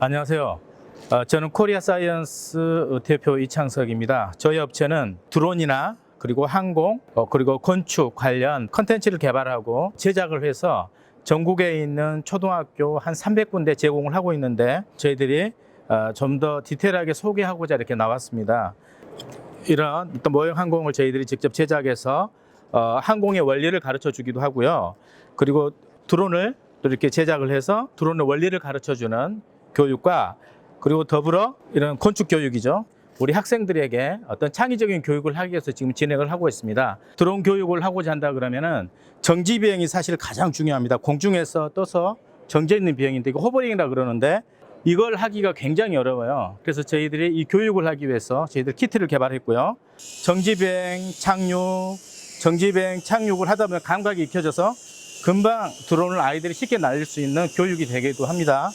안녕하세요. 어, 저는 코리아 사이언스 대표 이창석입니다. 저희 업체는 드론이나 그리고 항공 어, 그리고 건축 관련 컨텐츠를 개발하고 제작을 해서 전국에 있는 초등학교 한 300군데 제공을 하고 있는데 저희들이 어, 좀더 디테일하게 소개하고자 이렇게 나왔습니다. 이런 어떤 모형 항공을 저희들이 직접 제작해서 어, 항공의 원리를 가르쳐 주기도 하고요. 그리고 드론을 또 이렇게 제작을 해서 드론의 원리를 가르쳐 주는 교육과 그리고 더불어 이런 건축 교육이죠. 우리 학생들에게 어떤 창의적인 교육을 하기 위해서 지금 진행을 하고 있습니다. 드론 교육을 하고자 한다 그러면은 정지 비행이 사실 가장 중요합니다. 공중에서 떠서 정지 있는 비행인데 이거 호버링이라 그러는데 이걸 하기가 굉장히 어려워요. 그래서 저희들이 이 교육을 하기 위해서 저희들 키트를 개발했고요. 정지 비행, 착륙, 정지 비행, 착륙을 하다 보면 감각이 익혀져서 금방 드론을 아이들이 쉽게 날릴 수 있는 교육이 되기도 합니다.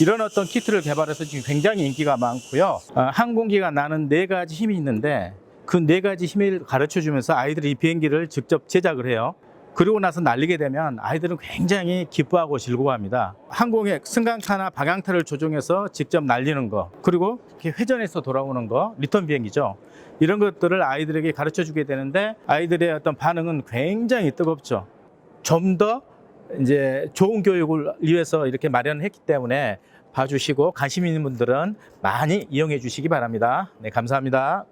이런 어떤 키트를 개발해서 지금 굉장히 인기가 많고요. 어, 항공기가 나는 네 가지 힘이 있는데 그 네 가지 힘을 가르쳐 주면서 아이들이 이 비행기를 직접 제작을 해요. 그리고 나서 날리게 되면 아이들은 굉장히 기뻐하고 즐거워합니다. 항공의 승강차나 방향타를 조종해서 직접 날리는 거, 그리고 회전해서 돌아오는 거, 리턴 비행기죠. 이런 것들을 아이들에게 가르쳐 주게 되는데 아이들의 어떤 반응은 굉장히 뜨겁죠. 좀 더 이제 좋은 교육을 위해서 이렇게 마련했기 때문에 봐주시고 관심 있는 분들은 많이 이용해 주시기 바랍니다. 네, 감사합니다.